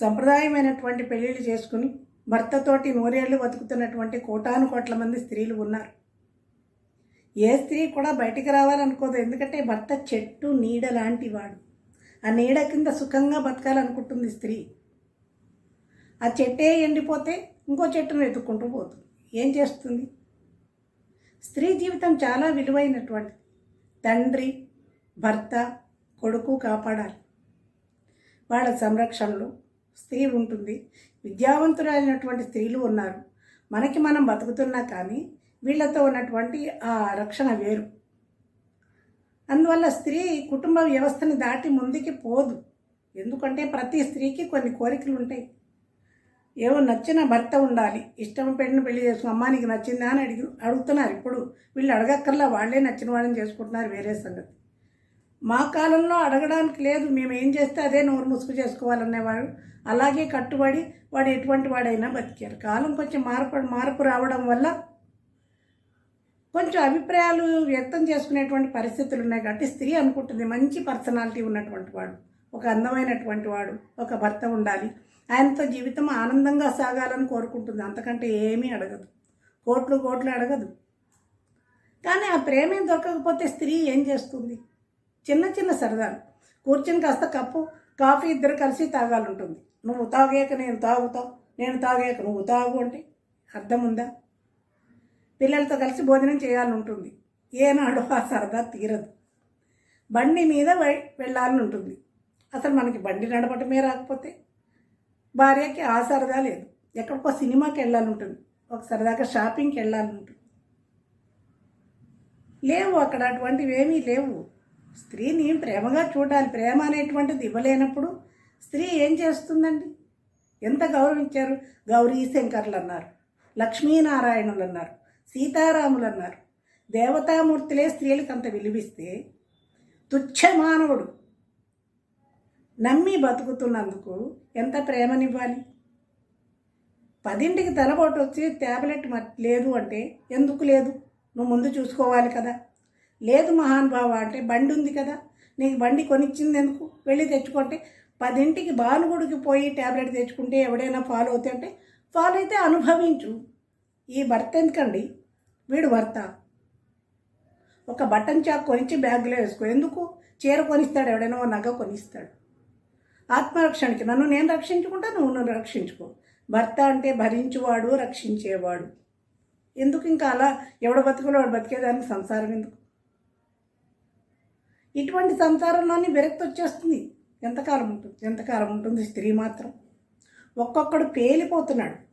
సంప్రదాయమైనటువంటి పెళ్ళిళ్ళు చేసుకుని భర్తతోటి నూరేళ్ళు బతుకుతున్నటువంటి కోటాను కోట్ల మంది స్త్రీలు ఉన్నారు. ఏ స్త్రీ కూడా బయటికి రావాలనుకోదు ఎందుకంటే భర్త చెట్టు నీడ లాంటి వాడు ఆ నీడ కింద సుఖంగా బతకాలనుకుంటుంది స్త్రీ. ఆ చెట్టే ఎండిపోతే ఇంకో చెట్టును వెతుక్కుంటూ పోతుంది. ఏం చేస్తుంది? స్త్రీ జీవితం చాలా విలువైనటువంటిది. తండ్రి భర్త కొడుకు కాపాడాలి. వాళ్ళ సంరక్షణలో స్త్రీ ఉంటుంది. విద్యావంతురాలైనటువంటి స్త్రీలు ఉన్నారు. మనకి మనం బతుకుతున్నా కానీ వీళ్ళతో ఉన్నటువంటి ఆ రక్షణ వేరు. అందువల్ల స్త్రీ కుటుంబ వ్యవస్థని దాటి ముందుకి పోదు. ఎందుకంటే ప్రతి స్త్రీకి కొన్ని కోరికలు ఉంటాయి. ఏవో నచ్చిన భర్త ఉండాలి. ఇష్టం పెట్టిన పెళ్ళి చేసుకుని అమ్మా నీకు నచ్చిందా అని అడిగి అడుగుతున్నారు. ఇప్పుడు వీళ్ళు అడగక్కర్లా వాళ్ళే నచ్చిన వాళ్ళని చేసుకుంటున్నారు వేరే సంగతి. మా కాలంలో అడగడానికి లేదు మేము ఏం చేస్తే అదే నోరు ముసుగు చేసుకోవాలనేవాడు. అలాగే కట్టుబడి వాడు ఎటువంటి వాడైనా బతికారు కాలం కొంచెం మార్పు మార్పు రావడం వల్ల కొంచెం అభిప్రాయాలు వ్యక్తం చేసుకునేటువంటి పరిస్థితులు ఉన్నాయి కాబట్టి స్త్రీ అనుకుంటుంది. మంచి పర్సనాలిటీ ఉన్నటువంటి వాడు ఒక అందమైనటువంటి వాడు ఒక భర్త ఉండాలి. ఆయనతో జీవితం ఆనందంగా సాగాలని కోరుకుంటుంది. అంతకంటే ఏమీ అడగదు. కోట్లు కోట్లు అడగదు. కానీ ఆ ప్రేమే దొరకకపోతే స్త్రీ ఏం చేస్తుంది? చిన్న చిన్న సరదాలు. కూర్చొని కాస్త కప్పు కాఫీ ఇద్దరు కలిసి తాగాలంటుంది. నువ్వు తాగాక నేను తాగుతావు నేను తాగాక నువ్వు తాగు అంటే అర్థం ఉందా పిల్లలతో కలిసి భోజనం చేయాలని ఉంటుంది ఏనాడు ఆ సరదా తీరదు. బండి మీద వెళ్ళాలని ఉంటుంది అసలు మనకి బండి నడపటమే రాకపోతే భార్యకి ఆ సరదా లేదు. ఎక్కడికో సినిమాకి వెళ్ళాలని ఉంటుంది ఒక సరదాగా షాపింగ్కి వెళ్ళాలని ఉంటుంది లేవు అక్కడ అటువంటివి ఏమీ లేవు. స్త్రీని ప్రేమగా చూడాలి. ప్రేమ అనేటువంటిది ఇవ్వలేనప్పుడు స్త్రీ ఏం చేస్తుందండి? ఎంత గౌరవించారు? గౌరీ శంకర్లు అన్నారు లక్ష్మీనారాయణులు అన్నారు సీతారాములు అన్నారు దేవతామూర్తులే స్త్రీలకు అంత విలువిస్తే తుచ్చ మానవుడు నమ్మి బతుకుతున్నందుకు ఎంత ప్రేమనివ్వాలి? పదింటికి తలబోటు వచ్చి ట్యాబ్లెట్ లేదు అంటే ఎందుకు లేదు? నువ్వు ముందు చూసుకోవాలి కదా. లేదు మహానుభావ అంటే బండి ఉంది కదా. నీకు బండి కొనిచ్చింది ఎందుకు వెళ్ళి తెచ్చుకుంటే పదింటికి బాలుగుడికి పోయి ట్యాబ్లెట్ తెచ్చుకుంటే ఎవడైనా ఫాలో అవుతే అంటే ఫాలో అయితే అనుభవించు. ఈ భర్త ఎందుకండి? వీడు భర్త. ఒక బటన్ చాక్ కొనిచ్చి బ్యాగ్లో వేసుకో. ఎందుకు? చీర కొనిస్తాడు ఎవడైనా ఓ నగ కొనిస్తాడు. ఆత్మరక్షణకి నన్ను నేను రక్షించుకుంటా నువ్వు నన్ను రక్షించుకో. భర్త అంటే భరించువాడు రక్షించేవాడు. ఎందుకు ఇంకా అలా ఎవడు బతుకులో వాడు బతికేదానికి సంసారం ఎందుకు? ఇటువంటి సంసారంలోని విరక్తి వచ్చేస్తుంది. ఎంతకాలం ఉంటుంది? ఎంతకాలం ఉంటుంది స్త్రీ మాత్రం? ఒక్కొక్కడు పేలిపోతున్నాడు.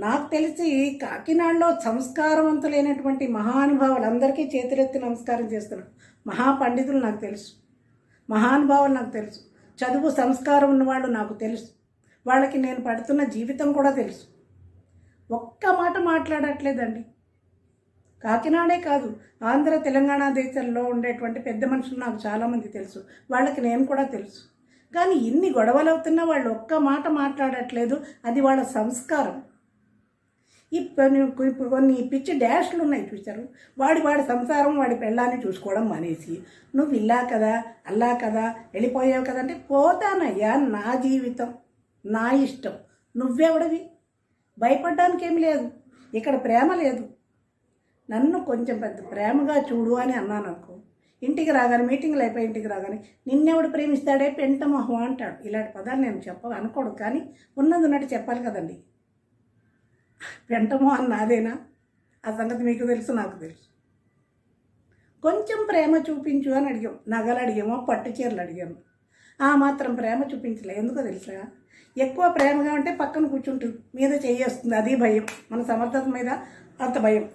నాకు తెలిసి కాకినాడలో సంస్కారవంతులైనటువంటి మహానుభావులందరికీ చేతులెత్తి నమస్కారం చేస్తున్నారు. మహాపండితులు నాకు తెలుసు. మహానుభావులు నాకు తెలుసు. చదువు సంస్కారం ఉన్నవాళ్ళు నాకు తెలుసు. వాళ్ళకి నేను పడుతున్న జీవితం కూడా తెలుసు. ఒక్క మాట మాట్లాడట్లేదండి. కాకినాడే కాదు ఆంధ్ర తెలంగాణ దేశంలో ఉండేటువంటి పెద్ద మనుషులు నాకు చాలామంది తెలుసు. వాళ్ళకి నేను కూడా తెలుసు. కానీ ఇన్ని గొడవలు అవుతున్నా వాళ్ళు ఒక్క మాట మాట్లాడట్లేదు అది వాళ్ళ సంస్కారం. ఈ కొన్ని ఇప్పుడు కొన్ని పిచ్చి డాష్లు ఉన్నాయి చూశారు. వాడి వాడి సంసారం వాడి పెళ్ళాన్ని చూసుకోవడం మానేసి నువ్వు ఇల్లా కదా అల్లా కదా వెళ్ళిపోయావు కదా అంటే పోతానయ్యా నా జీవితం నా ఇష్టం నువ్వెవడవి? భయపడడానికి ఏమి లేదు ఇక్కడ ప్రేమ లేదు నన్ను కొంచెం పెద్ద ప్రేమగా చూడు అని అన్నాను అనుకో. ఇంటికి రాగానే మీటింగ్లు అయిపోయి ఇంటికి రాగానే నిన్నెవడు ప్రేమిస్తాడే పెంట మొహం అంటాడు. ఇలాంటి పదాలు నేను చెప్ప అనుకోడు కానీ ఉన్నది ఉన్నట్టు చెప్పాలి కదండి. పెంటమో అని నాదేనా? ఆ సంగతి మీకు తెలుసు నాకు తెలుసు. కొంచెం ప్రేమ చూపించు అని అడిగాం. నగలు అడిగామో పట్టు చీరలు అడిగాము. ఆ మాత్రం ప్రేమ చూపించలే. ఎందుకో తెలుసా? ఎక్కువ ప్రేమగా ఉంటే పక్కన కూర్చుంటుంది. మీద చేయేస్తుంది అది భయం. మన సమర్థత మీద అంత భయం.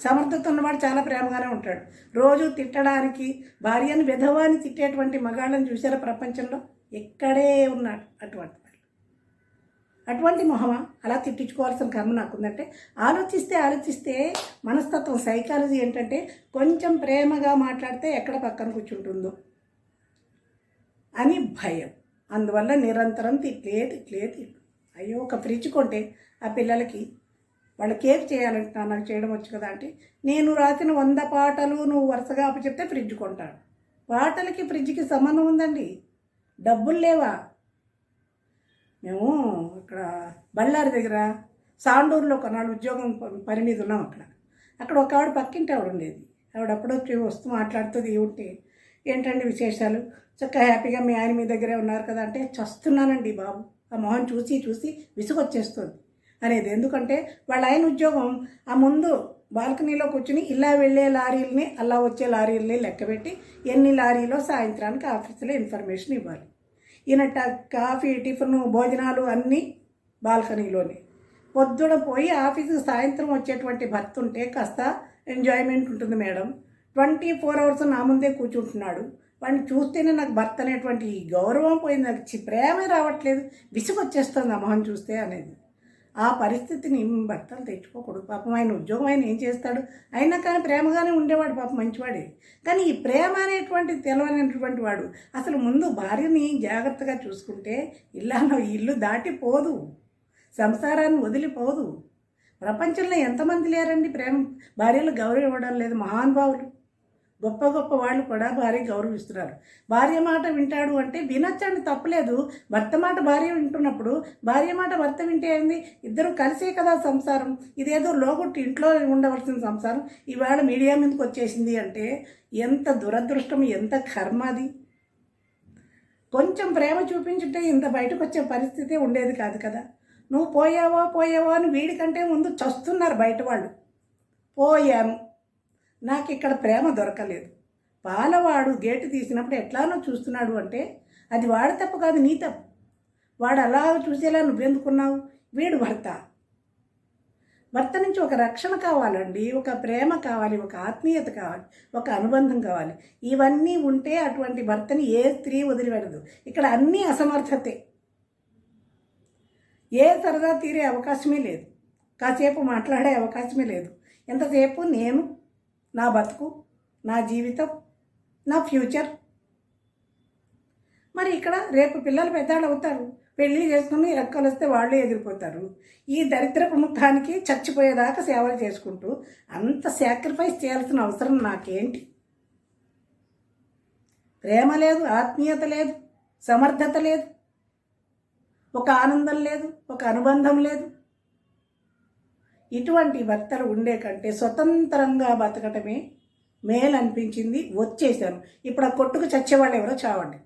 సమర్థత ఉన్నవాడు చాలా ప్రేమగానే ఉంటాడు. రోజు తిట్టడానికి భార్యను విధవాన్ని తిట్టేటువంటి మగాళ్ళని చూసారా ప్రపంచంలో? ఎక్కడే ఉన్నాడు అటువంటి అటువంటి మొహమా? అలా తిట్టించుకోవాల్సిన కర్మ నాకుందంటే ఆలోచిస్తే ఆలోచిస్తే మనస్తత్వం సైకాలజీ ఏంటంటే కొంచెం ప్రేమగా మాట్లాడితే ఎక్కడ పక్కన కూర్చుంటుందో? అని భయం. అందువల్ల నిరంతరం తిట్లే తిట్లే తిట్లు. అయ్యో ఒక ఫ్రిడ్జ్ కొంటే ఆ పిల్లలకి వాళ్ళు కేక్ చేయాలంటే నాకు చేయడం వచ్చు కదా అంటే నేను రాసిన వంద పాటలు నువ్వు వరుసగా అప్పచెప్తే ఫ్రిడ్జ్ కొంటాడు. పాటలకి ఫ్రిడ్జ్కి సంబంధం ఉందండి. డబ్బులు లేవా? మేము ఇక్కడ బళ్ళారి దగ్గర సాండూరులో కొన్నాళ్ళు ఉద్యోగం పని మీద ఉన్నాం అక్కడ. అక్కడ ఒక ఆవిడ పక్కింటి ఆవిడ ఉండేది. ఆవిడ అప్పుడొచ్చి వస్తూ మాట్లాడుతుంది ఉంటే ఏంటండి విశేషాలు? చక్కగా హ్యాపీగా మీ ఆయన మీ దగ్గరే ఉన్నారు కదా అంటే చస్తున్నానండి బాబు. ఆ మొహం చూసి చూసి విసుగొచ్చేస్తుంది. అనేది. ఎందుకంటే వాళ్ళ ఆయన ఉద్యోగం ఆ ముందు బాల్కనీలో కూర్చుని ఇలా వెళ్ళే లారీలని అలా వచ్చే లారీలని లెక్కబెట్టి ఎన్ని లారీలో సాయంత్రానికి ఆఫీసులో ఇన్ఫర్మేషన్ ఇవ్వాలి. ఈయన ట- కాఫీ టిఫిన్ భోజనాలు అన్నీ బాల్కనీలోనే. పొద్దున పోయి ఆఫీసుకి సాయంత్రం వచ్చేటువంటి భర్త ఉంటే కాస్త ఎంజాయ్మెంట్ ఉంటుంది మేడం. ట్వంటీ ఫోర్ అవర్స్ నా ముందే కూర్చుంటున్నాడు. వాడిని చూస్తేనే నాకు భర్త అనేటువంటి గౌరవం పోయింది. నాకు ప్రేమే రావట్లేదు. విసుగొచ్చేస్తుంది ఆ మొహం చూస్తే అనేది. ఆ పరిస్థితిని భర్తలు తెచ్చుకోకూడదు. పాపం ఆయన ఉద్యోగం ఆయన ఏం చేస్తాడు? అయినా కానీ ప్రేమగానే ఉండేవాడు పాపం మంచివాడే. కానీ ఈ ప్రేమ అనేటువంటి తెలవనటువంటి వాడు అసలు ముందు భార్యని జాగ్రత్తగా చూసుకుంటే ఇల్లానో ఇల్లు దాటిపోదు సంసారాన్ని వదిలిపోదు. ప్రపంచంలో ఎంతమంది లేరండి ప్రేమ? భార్యలు గౌరవం ఇవ్వడం లేదు. మహానుభావులు. గొప్ప గొప్ప వాళ్ళు కూడా భార్య గౌరవిస్తున్నారు. భార్య మాట వింటాడు అంటే వినొచ్చండి తప్పలేదు భర్త మాట భార్య వింటున్నప్పుడు భార్య మాట భర్త వింటే ఏంది? ఇద్దరు కలిసే కదా సంసారం. ఇదేదో లోగొట్టి ఇంట్లో ఉండవలసిన సంసారం. ఈవేళ మీడియా మీదకి వచ్చేసింది అంటే ఎంత దురదృష్టం ఎంత కర్మ అది. కొంచెం ప్రేమ చూపించుంటే ఇంత బయటకు వచ్చే పరిస్థితి ఉండేది కాదు కదా. నువ్వు పోయావో పోయావో అని వీడికంటే ముందు చస్తున్నారు బయట వాళ్ళు. పోయాను నాకు ఇక్కడ ప్రేమ దొరకలేదు. పాలవాడు గేటు తీసినప్పుడు ఎట్లానో చూస్తున్నాడు అంటే అది వాడి తప్పు కాదు నీ తప్పు. వాడు అలా చూసేలా నువ్వెందుకున్నావు? వీడు భర్త. భర్త నుంచి ఒక రక్షణ కావాలండి ఒక ప్రేమ కావాలి ఒక ఆత్మీయత కావాలి ఒక అనుబంధం కావాలి. ఇవన్నీ ఉంటే అటువంటి భర్తని ఏ స్త్రీ వదిలిపెడదు. ఇక్కడ అన్నీ అసమర్థతే. ఏ సరదా తీరే అవకాశమే లేదు. కాసేపు మాట్లాడే అవకాశమే లేదు. ఎంతసేపు నేను నా బతుకు నా జీవితం నా ఫ్యూచర్. మరి ఇక్కడ రేపు పిల్లలు పెద్దవాళ్ళు అవుతారు. పెళ్ళి చేసుకుని ఎక్కలు వస్తే వాళ్ళే ఎదిరిపోతారు ఈ దరిద్ర ముఖానికి చచ్చిపోయేదాకా సేవలు చేసుకుంటూ అంత సాక్రిఫైస్ చేయాల్సిన అవసరం నాకేంటి? ప్రేమ లేదు ఆత్మీయత లేదు సమర్థత లేదు. ఒక ఆనందం లేదు ఒక అనుబంధం లేదు. ఇటువంటి భర్తలు ఉండే కంటే స్వతంత్రంగా బతకటమే మేలు అనిపించింది వచ్చేసాను ఇప్పుడు ఆ కొట్టుకు చచ్చేవాళ్ళు ఎవరో చావండి.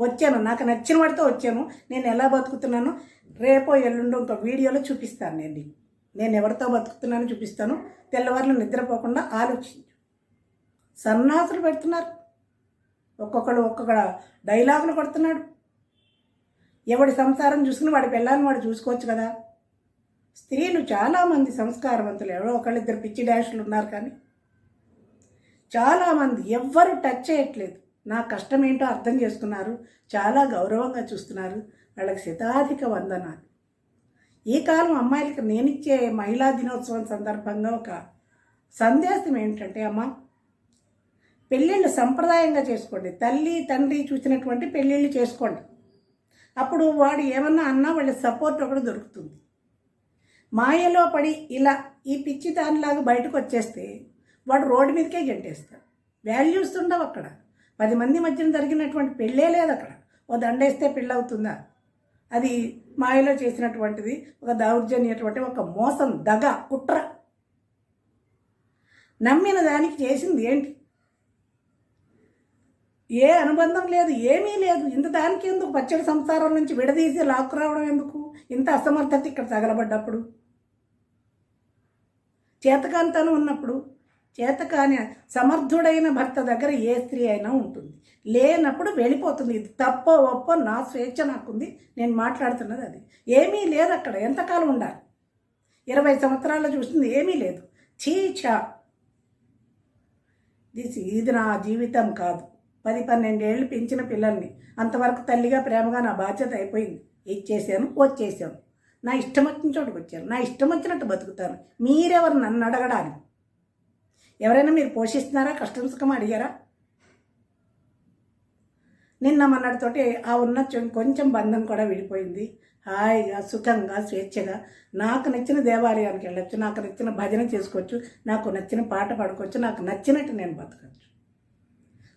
వచ్చాను. నాకు నచ్చిన వాడితో వచ్చాను. నేను ఎలా బతుకుతున్నానో? రేపో ఎల్లుండో ఇంకో వీడియోలో చూపిస్తాను నేను నేను ఎవరితో బతుకుతున్నానో చూపిస్తాను. తెల్లవారులు నిద్రపోకుండా ఆలోచించు. సన్నాసులు పెడుతున్నారు. ఒక్కొక్కడు ఒక్కొక్క డైలాగులు కొడుతున్నాడు. ఎవడి సంసారం చూసుకుని వాడి పిల్లని వాడు చూసుకోవచ్చు కదా? స్త్రీలు చాలామంది సంస్కారవంతులు ఎవరో ఒకళ్ళిద్దరు పిచ్చి డాష్లు ఉన్నారు కానీ చాలామంది ఎవ్వరు టచ్ చేయట్లేదు. నా కష్టం ఏంటో అర్థం చేసుకున్నారు చాలా గౌరవంగా చూస్తున్నారు వాళ్ళకి శతాధిక వందనాలు. ఈ కాలం అమ్మాయిలకి నేనిచ్చే మహిళా దినోత్సవం సందర్భంగా ఒక సందేశం ఏంటంటే అమ్మ పెళ్ళిళ్ళు సంప్రదాయంగా చేసుకోండి. తల్లి తండ్రి చూసినటువంటి పెళ్ళిళ్ళు చేసుకోండి. అప్పుడు వాడు ఏమన్నా అన్నా వాళ్ళ సపోర్ట్ ఒకటి దొరుకుతుంది. మాయలో పడి ఇలా ఈ పిచ్చి దానిలాగా బయటకు వచ్చేస్తే వాడు రోడ్డు మీదకే గెంటేస్తాడు. వాల్యూస్ ఉండవు అక్కడ. పది మంది మధ్యన జరిగినటువంటి పెళ్ళే లేదు అక్కడ. ఓ దండేస్తే పెళ్ళి అవుతుందా అది మాయలో చేసినటువంటిది ఒక దౌర్జన్యటువంటి ఒక మోసం దగ కుట్ర. నమ్మిన దానికి చేసింది ఏంటి? ఏ అనుబంధం లేదు ఏమీ లేదు. ఇంత దానికి ఎందుకు? పచ్చడి సంసారం నుంచి విడదీసి లాక్కు రావడం ఎందుకు? ఇంత అసమర్థత ఇక్కడ తగలబడ్డప్పుడు. చేతకాంతనం ఉన్నప్పుడు చేతకాని సమర్థుడైన భర్త దగ్గర ఏ స్త్రీ అయినా ఉంటుంది. లేనప్పుడు వెళ్ళిపోతుంది. ఇది తప్పో ఒప్పో నా స్వేచ్ఛ నాకుంది. నేను మాట్లాడుతున్నది అది. ఏమీ లేదు అక్కడ. ఎంతకాలం ఉండాలి? ఇరవై సంవత్సరాల్లో చూస్తుంది. ఏమీ లేదు. చీచా. దిస్ ఇది నా జీవితం కాదు. పది పన్నెండేళ్ళు పెంచిన పిల్లల్ని అంతవరకు తల్లిగా ప్రేమగా నా బాధ్యత అయిపోయింది. ఇచ్చేసాను వచ్చేసాను నా ఇష్టం వచ్చిన చోటుకు వచ్చాను నా ఇష్టం వచ్చినట్టు బతుకుతాను. మీరెవరు నన్ను అడగడానికి? ఎవరైనా మీరు పోషిస్తున్నారా? కష్టం సుఖం అడిగారా? నిన్న మొన్నటితోటి ఆ ఉన్న కొంచెం బంధం కూడా విడిపోయింది. హాయిగా సుఖంగా స్వేచ్ఛగా నాకు నచ్చిన దేవాలయానికి వెళ్ళొచ్చు. నాకు నచ్చిన భజన చేసుకోవచ్చు. నాకు నచ్చిన పాట పాడుకోవచ్చు. నాకు నచ్చినట్టు నేను బతకచ్చు.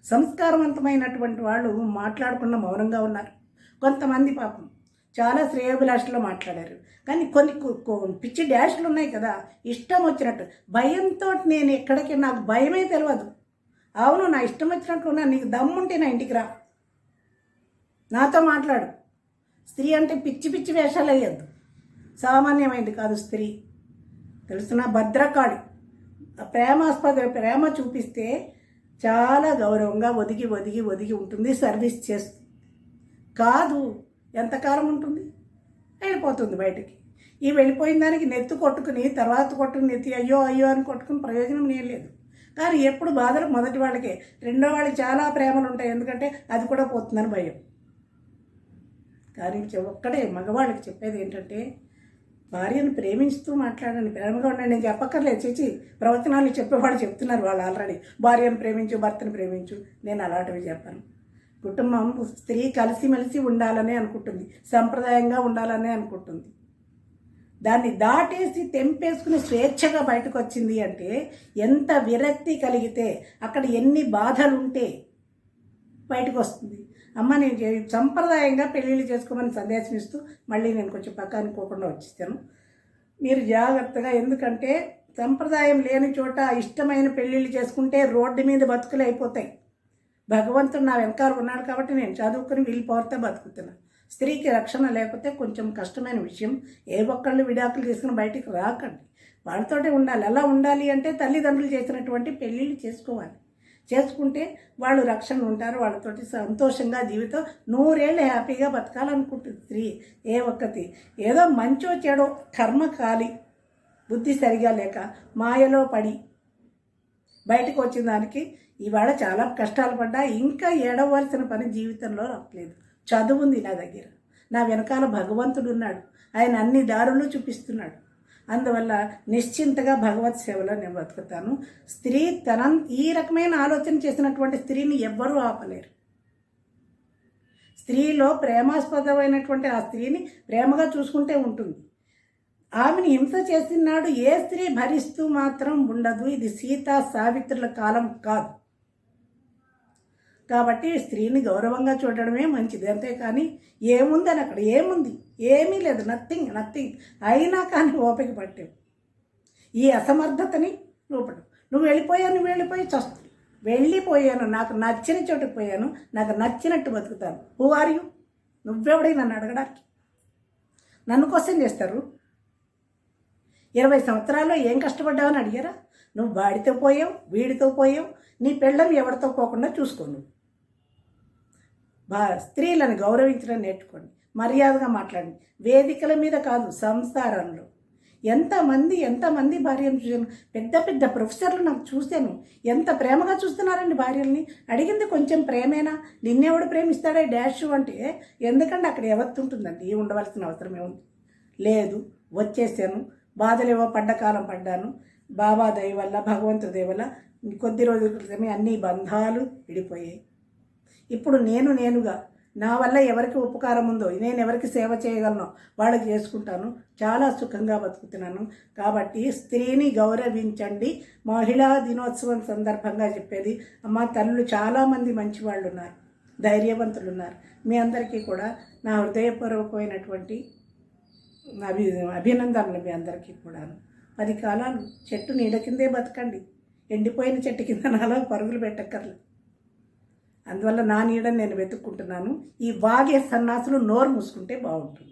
సంస్కారవంతమైనటువంటి వాళ్ళు మాట్లాడకుండా మౌనంగా ఉన్నారు. కొంతమంది పాపం చాలా శ్రేయోభిలాషలో మాట్లాడారు. కానీ కొన్ని పిచ్చి డ్యాష్లు ఉన్నాయి కదా ఇష్టం వచ్చినట్టు. భయంతో నేను ఎక్కడికి నాకు భయమే తెలియదు అవును నా ఇష్టం వచ్చినట్టు ఉన్నా నీకు దమ్ముంటే నా ఇంటికి రా. నాతో మాట్లాడు. స్త్రీ అంటే పిచ్చి పిచ్చి వేషాలు వేయద్దు. సామాన్యమైంది కాదు స్త్రీ. తెలుసునా? భద్రకాళి. ఆ ప్రేమాస్పద ప్రేమ చూపిస్తే చాలా గౌరవంగా ఒదిగి ఒదిగి ఒదిగి ఉంటుంది సర్వీస్ చేస్తుంది కాదు ఎంతకాలం ఉంటుంది? వెళ్ళిపోతుంది బయటికి. ఈ వెళ్ళిపోయిన దానికి నెత్తి కొట్టుకుని తర్వాత కొట్టుకుని నెత్తి అయ్యో అయ్యో అని కొట్టుకుని ప్రయోజనం ఏం లేదు. కానీ ఎప్పుడు బాధలు మొదటి వాళ్ళకే. రెండో వాళ్ళకి చాలా ప్రేమలు ఉంటాయి. ఎందుకంటే అది కూడా పోతుందని భయం. కానీ ఒక్కడే మగవాళ్ళకి చెప్పేది ఏంటంటే భార్యను ప్రేమించుతూ మాట్లాడండి ప్రేమగా ఉండండి. నేను చెప్పక్కర్లేదు. చేచి ప్రవచనాలు చెప్పేవాళ్ళు చెప్తున్నారు వాళ్ళు ఆల్రెడీ. భార్యను ప్రేమించు భర్తను ప్రేమించు. నేను అలాంటివి చెప్పాను. కుటుంబం స్త్రీ కలిసిమెలిసి ఉండాలని అనుకుంటుంది. సంప్రదాయంగా ఉండాలని అనుకుంటుంది. దాన్ని దాటేసి తెంపేసుకుని స్వేచ్ఛగా బయటకు వచ్చింది అంటే ఎంత విరక్తి కలిగితే అక్కడ ఎన్ని బాధలు ఉంటే బయటకు వస్తుంది అమ్మ నేను చే- సంప్రదాయంగా పెళ్ళిళ్ళు చేసుకోమని సందేశం ఇస్తూ మళ్ళీ నేను కొంచెం పక్కానికి పోకుండా వచ్చేసాను. మీరు జాగ్రత్తగా ఎందుకంటే సంప్రదాయం లేని చోట ఇష్టమైన పెళ్ళిళ్ళు చేసుకుంటే రోడ్డు మీద బతుకులు అయిపోతాయి. భగవంతుడు నా వెనకాల ఉన్నాడు కాబట్టి నేను చదువుకుని వెళ్ళిపోతే బతుకుతున్నా. స్త్రీకి రక్షణ లేకపోతే కొంచెం కష్టమైన విషయం. ఏ ఒక్కళ్ళు విడాకులు తీసుకుని బయటికి రాకండి. వాళ్ళతోటే ఉండాలి. ఎలా ఉండాలి అంటే తల్లిదండ్రులు చేసినటువంటి పెళ్ళిళ్ళు చేసుకోవాలి. చేసుకుంటే వాళ్ళు రక్షణ ఉంటారు వాళ్ళతోటి సంతోషంగా జీవితం. నూరేళ్ళు హ్యాపీగా బతకాలనుకుంటుంది స్త్రీ ఏ ఒక్కటి. ఏదో మంచో చెడో కర్మ కాలి. బుద్ధి సరిగా లేక మాయలో పడి బయటకు వచ్చిన దానికి ఇవాళ చాలా కష్టాలు పడ్డా ఇంకా ఏడవలసిన పని జీవితంలో రావట్లేదు. చదువు ఉంది నా దగ్గర. నా వెనకాల భగవంతుడు ఉన్నాడు. ఆయన అన్ని దారులు చూపిస్తున్నాడు. అందువల్ల నిశ్చింతగా భగవత్ సేవలో నేను బతుకుతాను స్త్రీ తన ఈ రకమైన ఆలోచన చేసినటువంటి స్త్రీని ఎవ్వరూ ఆపలేరు. స్త్రీలో ప్రేమాస్పదమైనటువంటి ఆ స్త్రీని ప్రేమగా చూసుకుంటే ఉంటుంది. ఆమెను హింస చేసినాడు ఏ స్త్రీ భరిస్తూ మాత్రం ఉండదు. ఇది సీతా సావిత్రుల కాలం కాదు. కాబట్టి స్త్రీని గౌరవంగా చూడడమే మంచిది. అంతేకాని ఏముందని అక్కడ ఏముంది? ఏమీ లేదు. నథింగ్ నథింగ్ అయినా కానీ ఓపిక పట్టావు. ఈ అసమర్థతని చూపడం నువ్వు వెళ్ళిపోయావు నువ్వు వెళ్ళిపోయి చస్తు. వెళ్ళిపోయాను. నాకు నచ్చిన చోటుకు పోయాను. నాకు నచ్చినట్టు బతుకుతాను. హూ ఆర్ యూ నువ్వెవడై నన్ను అడగడానికి? నన్ను క్వశ్చన్ చేస్తారు. ఇరవై సంవత్సరాల్లో ఏం కష్టపడ్డావని అడిగారా? నువ్వు వాడితో పోయావు వీడితో పోయావు. నీ పెళ్ళం ఎవరితో పోకుండా చూసుకో నువ్వు. స్త్రీలను గౌరవించడం నేర్చుకోండి. మర్యాదగా మాట్లాడండి. వేదికల మీద కాదు సంసారంలో. ఎంతమంది ఎంతమంది భార్యను చూశాను? పెద్ద పెద్ద ప్రొఫెసర్లు నాకు చూశాను. ఎంత ప్రేమగా చూస్తున్నారండి భార్యల్ని? అడిగింది కొంచెం ప్రేమేనా? నిన్నెవడు ప్రేమిస్తాడే డాష్ అంటే ఎందుకంటే అక్కడ ఎవత్తుంటుందండి ఏ ఉండవలసిన అవసరం ఏముంది? లేదు వచ్చేసాను. బాధలేవో పడ్డ కాలం పడ్డాను. బాబా దయ వల్ల భగవంతుడి దయ వల్ల కొద్ది రోజుల క్రితమే అన్ని బంధాలు విడిపోయాయి. ఇప్పుడు నేను నేనుగా. నా వల్ల ఎవరికి ఉపకారం ఉందో నేను ఎవరికి సేవ చేయగలను వాళ్ళకి చేసుకుంటాను. చాలా సుఖంగా బతుకుతున్నాను. కాబట్టి స్త్రీని గౌరవించండి. మహిళా దినోత్సవం సందర్భంగా చెప్పేది అమ్మ తల్లు చాలామంది మంచి వాళ్ళు ఉన్నారు ధైర్యవంతులు ఉన్నారు మీ అందరికీ కూడా నా హృదయపూర్వకమైనటువంటి అభి అభినందనలు మీ అందరికీ కూడాను. పది కాలాలు చెట్టు నీడ కిందే బతకండి. ఎండిపోయిన చెట్టు కింద నాలో పరుగులు పెట్టక్కర్లేదు అందువల్ల నా నీడని నేను వెతుక్కుంటున్నాను. ఈ వాగే సన్నాసులు నోరు మూసుకుంటే బాగుంటుంది.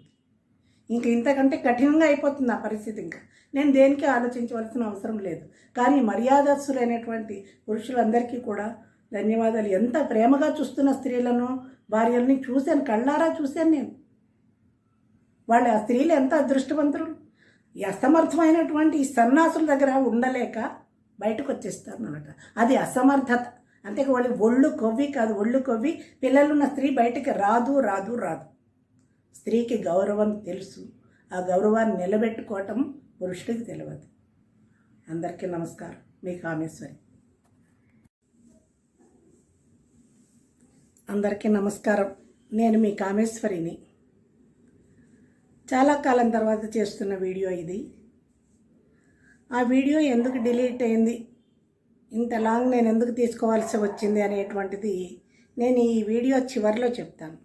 ఇంక ఇంతకంటే కఠినంగా అయిపోతుంది నా పరిస్థితి ఇంకా. నేను దేనికి ఆలోచించవలసిన అవసరం లేదు. కానీ మర్యాదస్సులైనటువంటి పురుషులందరికీ కూడా ధన్యవాదాలు. ఎంత ప్రేమగా చూస్తున్న స్త్రీలను భార్యల్ని చూశాను కళ్ళారా చూశాను నేను. వాళ్ళు ఆ స్త్రీలు ఎంత అదృష్టవంతులు. అసమర్థమైనటువంటి ఈ సన్నాసుల దగ్గర ఉండలేక బయటకు వచ్చేస్తారు అన్నమాట అది అసమర్థత. అంతే వాళ్ళు ఒళ్ళు కొవ్వి కాదు ఒళ్ళు కొవ్వి. పిల్లలున్న స్త్రీ బయటకు రాదు రాదు రాదు. స్త్రీకి గౌరవం తెలుసు. ఆ గౌరవాన్ని నిలబెట్టుకోవటం పురుషుడికి తెలియదు. అందరికీ నమస్కారం. మీ కామేశ్వరి. అందరికీ నమస్కారం. నేను మీ కామేశ్వరిని. చాలా కాలం తర్వాత చేస్తున్న వీడియో ఇది. ఆ వీడియో ఎందుకు డిలీట్ అయింది? ఇంత లాంగ్ నేను ఎందుకు తీసుకోవాల్సి వచ్చింది అనేటువంటిది నేను ఈ వీడియో చివరిలో చెప్తాను.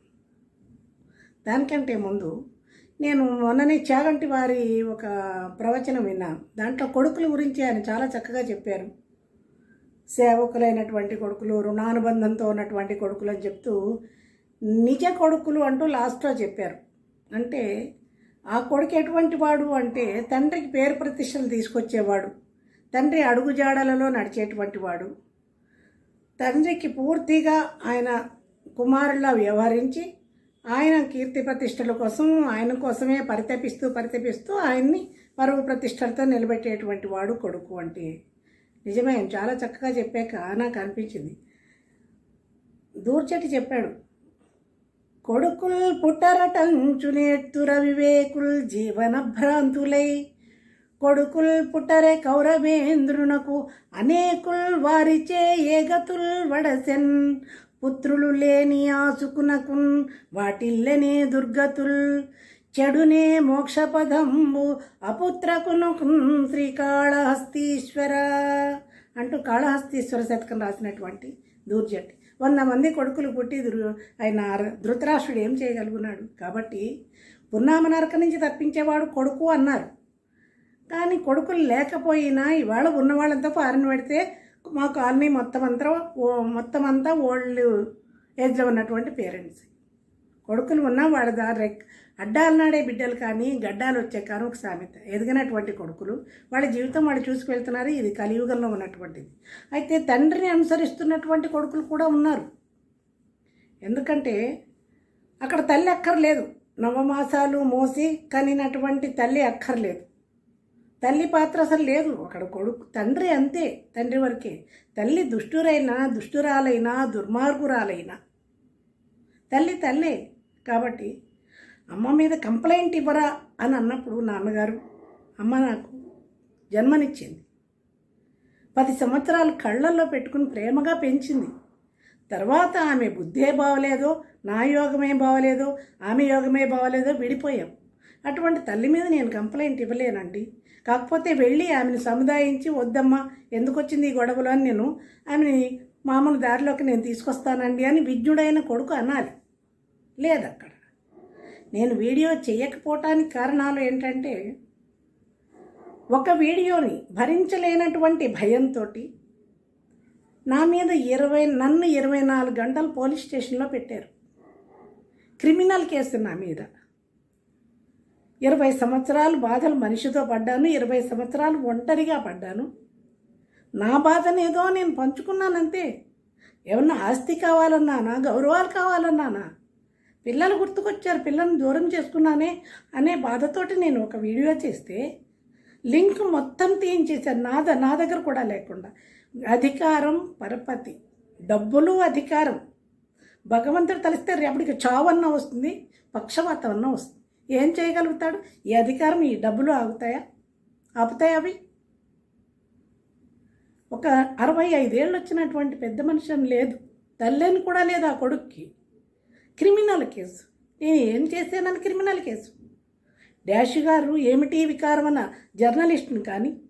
దానికంటే ముందు నేను మొన్ననే చాగంటి వారి ఒక ప్రవచనం విన్నాను. దాంట్లో కొడుకుల గురించి ఆయన చాలా చక్కగా చెప్పారు. సేవకులైనటువంటి కొడుకులు రుణానుబంధంతో ఉన్నటువంటి కొడుకులు అని చెప్తూ నిజ కొడుకులు అంటూ లాస్ట్లో చెప్పారు. అంటే ఆ కొడుకు ఎటువంటి వాడు అంటే తండ్రికి పేరు ప్రతిష్టలు తీసుకొచ్చేవాడు. తండ్రి అడుగుజాడలలో నడిచేటువంటి వాడు. తండ్రికి పూర్తిగా ఆయన కుమారులా వ్యవహరించి ఆయన కీర్తి ప్రతిష్టల కోసం ఆయన కోసమే పరితపిస్తూ పరితపిస్తూ ఆయన్ని పరువు ప్రతిష్టలతో నిలబెట్టేటువంటి వాడు కొడుకు అంటే. నిజమే చాలా చక్కగా చెప్పాక నాకు అనిపించింది. దూర్చటి చెప్పాడు కొడుకుల్ పుట్టరటంచునేత్తుర వివేకుల్ జీవన భ్రాంతులై కొడుకుల్ పుట్టరే కౌరవేంద్రునకు అనేకుల్ వారిచే ఏగతుల్ వడసెన్. పుత్రులు లేని ఆసుకునకున్ వాటిల్లనే దుర్గతుల్. చెడునే మోక్షపదంబు అపుత్రకునుకున్ శ్రీకాళహస్తీశ్వర అంటూ కాళహస్తీశ్వర శతకం రాసినటువంటి దూర్జటి. వంద మంది కొడుకులు పుట్టి ధృ ఆయన ధృతరాష్ట్రుడు ఏం చేయగలుగున్నాడు? కాబట్టి పున్నామనరక నుంచి తప్పించేవాడు కొడుకు అన్నారు. కానీ కొడుకులు లేకపోయినా ఇవాళ ఉన్న వాళ్ళంతా పారిన పెడితే మా కాలనీ మొత్తం అంతా మొత్తం అంతా ఓల్డ్ ఏజ్లో ఉన్నటువంటి పేరెంట్స్ కొడుకులు ఉన్నా వాళ్ళ దారి అడ్డాలు నాడే బిడ్డలు కానీ గడ్డాలు వచ్చే కానీ ఒక సామెత. ఎదిగినటువంటి కొడుకులు వాళ్ళ జీవితం వాళ్ళు చూసుకెళ్తున్నారు ఇది కలియుగంలో ఉన్నటువంటిది. అయితే తండ్రిని అనుసరిస్తున్నటువంటి కొడుకులు కూడా ఉన్నారు. ఎందుకంటే అక్కడ తల్లి అక్కర్లేదు. నవమాసాలు మోసి కనినటువంటి తల్లి అక్కర్లేదు. తల్లి పాత్ర అసలు లేదు. అక్కడ కొడుకు తండ్రి అంతే తండ్రి వరకే. తల్లి దుష్టురైనా దుష్టురాలైనా దుర్మార్గురాలైనా. తల్లి తల్లే. కాబట్టి అమ్మ మీద కంప్లైంట్ ఇవ్వరా అని అన్నప్పుడు నాన్నగారు అమ్మ నాకు జన్మనిచ్చింది. పది సంవత్సరాలు కళ్ళల్లో పెట్టుకుని ప్రేమగా పెంచింది. తర్వాత ఆమె బుద్ధే బాగలేదో నా యోగమే బాగలేదో ఆమె యోగమే బాగలేదో విడిపోయాం. అటువంటి తల్లి మీద నేను కంప్లైంట్ ఇవ్వలేనండి. కాకపోతే వెళ్ళి ఆమెను సముదాయించి వద్దమ్మా ఎందుకు వచ్చింది ఈ గొడవలు? అని నేను ఆమెని మామూలు దారిలోకి నేను తీసుకొస్తానండి అని విజ్ఞుడైన కొడుకు అనాలి. లేదు అక్కడ నేను వీడియో చేయకపోవటానికి కారణాలు ఏంటంటే ఒక వీడియోని భరించలేనటువంటి భయంతో నా మీద ఇరవై నన్ను ఇరవై నాలుగు గంటలు పోలీస్ స్టేషన్లో పెట్టారు. క్రిమినల్ కేసు నా మీద. ఇరవై సంవత్సరాలు బాధలు మనిషితో పడ్డాను ఇరవై సంవత్సరాలు ఒంటరిగా పడ్డాను. నా బాధనేదో నేను పంచుకున్నానంతే. ఏమన్నా ఆస్తి కావాలన్నానా గౌరవాలు కావాలన్నానా? పిల్లలు గుర్తుకొచ్చారు పిల్లల్ని దూరం చేసుకున్నానే అనే బాధతోటి నేను ఒక వీడియో చేస్తే లింక్ మొత్తం తీయించేశారు. నాద నా దగ్గర కూడా లేకుండా. అధికారం పరపతి డబ్బులు అధికారం. భగవంతుడు తలిస్తే రేపటికి చావన్న వస్తుంది పక్షవాతం అన్న వస్తుంది. ఏం చేయగలుగుతాడు? ఈ అధికారం ఈ డబ్బులు ఆగుతాయా? ఆపుతాయా అవి? ఒక అరవై ఐదేళ్ళు వచ్చినటువంటి పెద్ద మనిషి అని లేదు. తల్లిని కూడా లేదు ఆ కొడుక్కి. Criminal case. నేను ఏం చేశానని క్రిమినల్ కేసు? డాష్ గారు ఏమిటి వికారం అన్న జర్నలిస్ట్ని కానీ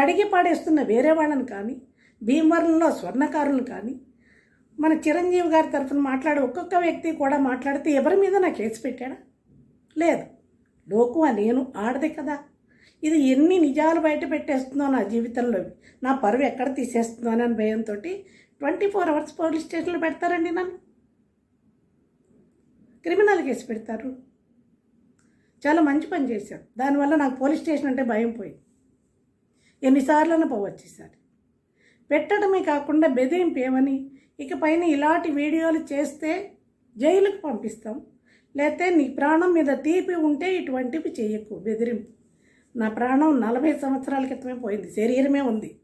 కడిగి పాడేస్తున్న వేరే వాళ్ళని కానీ భీమవరంలో స్వర్ణకారులను కానీ మన చిరంజీవి గారి తరఫున మాట్లాడే ఒక్కొక్క వ్యక్తి కూడా మాట్లాడితే ఎవరి మీద నా కేసు పెట్టాడా? లేదు. లోకువ నేను ఆడదే కదా. ఇది ఎన్ని నిజాలు బయట పెట్టేస్తుందో నా జీవితంలో. నా పరువు ఎక్కడ తీసేస్తుందో అని భయంతో ట్వంటీ ఫోర్ అవర్స్ పోలీస్ స్టేషన్లో పెడతారండి నన్ను. క్రిమినల్ కేసు పెడతారు. చాలా మంచి పని చేశారు దానివల్ల నాకు పోలీస్ స్టేషన్ అంటే భయం పోయింది. ఎన్నిసార్లైనా పోవచ్చు ఈసారి పెట్టడమే కాకుండా బెదిరింపు ఏమని? ఇక పైన ఇలాంటి వీడియోలు చేస్తే జైలుకు పంపిస్తాం. లేతే నీ ప్రాణం మీద తీపి ఉంటే ఇటువంటివి చేయకు. బెదిరింపు. నా ప్రాణం నలభై సంవత్సరాల క్రితమే పోయింది. శరీరమే ఉంది.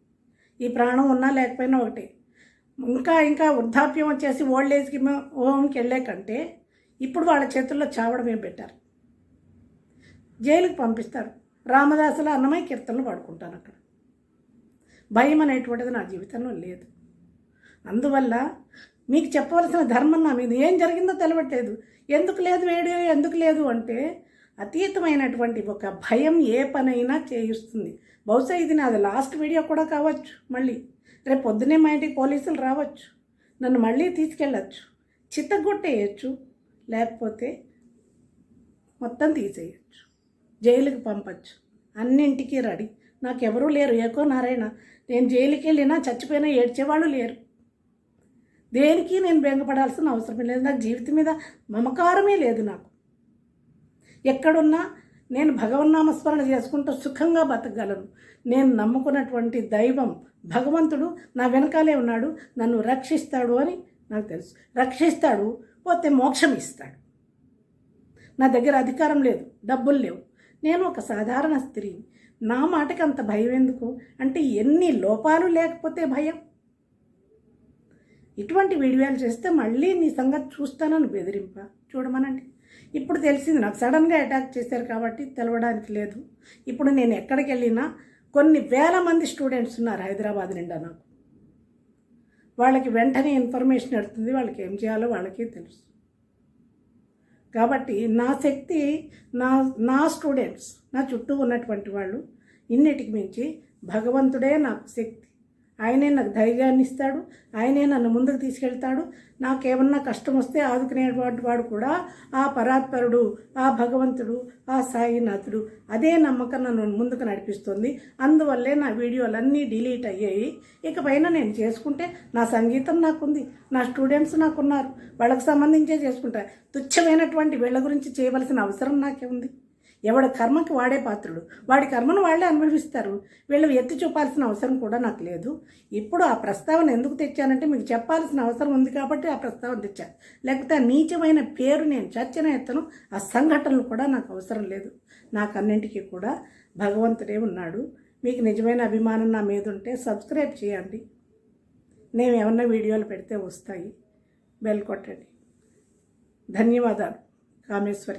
ఈ ప్రాణం ఉన్నా లేకపోయినా ఒకటి. ఇంకా ఇంకా వృద్ధాప్యం వచ్చేసి ఓల్డ్ ఏజ్కి హోమ్కి వెళ్ళే కంటే ఇప్పుడు వాళ్ళ చేతుల్లో చావడమే పెట్టారు జైలుకి పంపిస్తారు. రామదాసుల అన్నమయ్య కీర్తనలు పాడుకుంటాను అక్కడ. భయం అనేటువంటిది నా జీవితంలో లేదు. అందువల్ల మీకు చెప్పవలసిన ధర్మం నా మీద ఏం జరిగిందో తెలవట్లేదు. ఎందుకు లేదు వీడియో ఎందుకు లేదు అంటే అతీతమైనటువంటి ఒక భయం ఏ పనైనా చేయిస్తుంది. బహుశా ఇది నాది లాస్ట్ వీడియో కూడా కావచ్చు మళ్ళీ. రేపు పొద్దునే మా ఇంటికి పోలీసులు రావచ్చు. నన్ను మళ్ళీ తీసుకెళ్ళచ్చు. చిత్తగొట్టేయచ్చు లేకపోతే మొత్తం తీసేయచ్చు. జైలుకి పంపచ్చు. అన్నింటికీ రెడీ. నాకెవరూ లేరు. ఏకో నారాయణ. నేను జైలుకి వెళ్ళినా చచ్చిపోయినా ఏడ్చేవాళ్ళు లేరు. దేనికి నేను బెంగపడాల్సిన అవసరం లేదు. నాకు జీవితం మీద మమకారమే లేదు నాకు. ఎక్కడున్నా నేను భగవన్నామస్మరణ చేసుకుంటూ సుఖంగా బతకగలను. నేను నమ్ముకున్నటువంటి దైవం భగవంతుడు నా వెనకాలే ఉన్నాడు. నన్ను రక్షిస్తాడు అని నాకు తెలుసు. రక్షిస్తాడు పోతే మోక్షం ఇస్తాడు. నా దగ్గర అధికారం లేదు డబ్బులు లేవు. నేను ఒక సాధారణ స్త్రీని. నా మాటకి అంత భయం ఎందుకు? అంటే ఎన్ని లోపాలు లేకపోతే భయం? ఇటువంటి వీడియోలు చేస్తే మళ్ళీ నీ సంగతి చూస్తానని బెదిరింప. చూడమనండి. ఇప్పుడు తెలిసింది నాకు సడన్గా అటాక్ చేశారు కాబట్టి తెలవడానికి లేదు. ఇప్పుడు నేను ఎక్కడికి వెళ్ళినా కొన్ని వేల మంది స్టూడెంట్స్ ఉన్నారు హైదరాబాద్ నిండా నాకు. వాళ్ళకి వెంటనే ఇన్ఫర్మేషన్ వెళ్తుంది వాళ్ళకి ఏం చేయాలో వాళ్ళకి తెలుసు. కాబట్టి నా శక్తి నా నా స్టూడెంట్స్ నా చుట్టూ ఉన్నటువంటి వాళ్ళు ఇన్నిటికి మించి భగవంతుడే నాకు శక్తి. ఆయనే నాకు ధైర్యాన్ని ఇస్తాడు ఆయనే నన్ను ముందుకు తీసుకెళ్తాడు. నాకేమన్నా కష్టం వస్తే ఆదుకునేటువంటి వాడు కూడా ఆ పరాత్పరుడు ఆ భగవంతుడు ఆ సాయినాథుడు. అదే నమ్మకం నన్ను ముందుకు నడిపిస్తుంది. అందువల్లే నా వీడియోలన్నీ డిలీట్ అయ్యాయి. ఇక పైన నేను చేసుకుంటే నా సంగీతం నాకుంది నా స్టూడెంట్స్ నాకున్నారు. వాళ్ళకి సంబంధించే చేసుకుంటా. తుచ్చమైనటువంటి వీళ్ళ గురించి చేయవలసిన అవసరం నాకే ఉంది. ఎవడ కర్మకి వాడే పాత్రుడు. వాడి కర్మను వాళ్ళే అనుభవిస్తారు. వీళ్ళు ఎత్తి చూపాల్సిన అవసరం కూడా నాకు లేదు. ఇప్పుడు ఆ ప్రస్తావన ఎందుకు తెచ్చానంటే మీకు చెప్పాల్సిన అవసరం ఉంది కాబట్టి ఆ ప్రస్తావన తెచ్చాను లేకపోతే ఆ నీచమైన పేరు నేను చర్చన ఎత్తను ఆ సంఘటనలు కూడా నాకు అవసరం లేదు. నాకు అన్నింటికీ కూడా భగవంతుడే ఉన్నాడు. మీకు నిజమైన అభిమానం నా మీద ఉంటే సబ్స్క్రైబ్ చేయండి. నేను ఏమన్నా వీడియోలు పెడితే వస్తాయి. బెల్ కొట్టండి. ధన్యవాదాలు. కామేశ్వరి.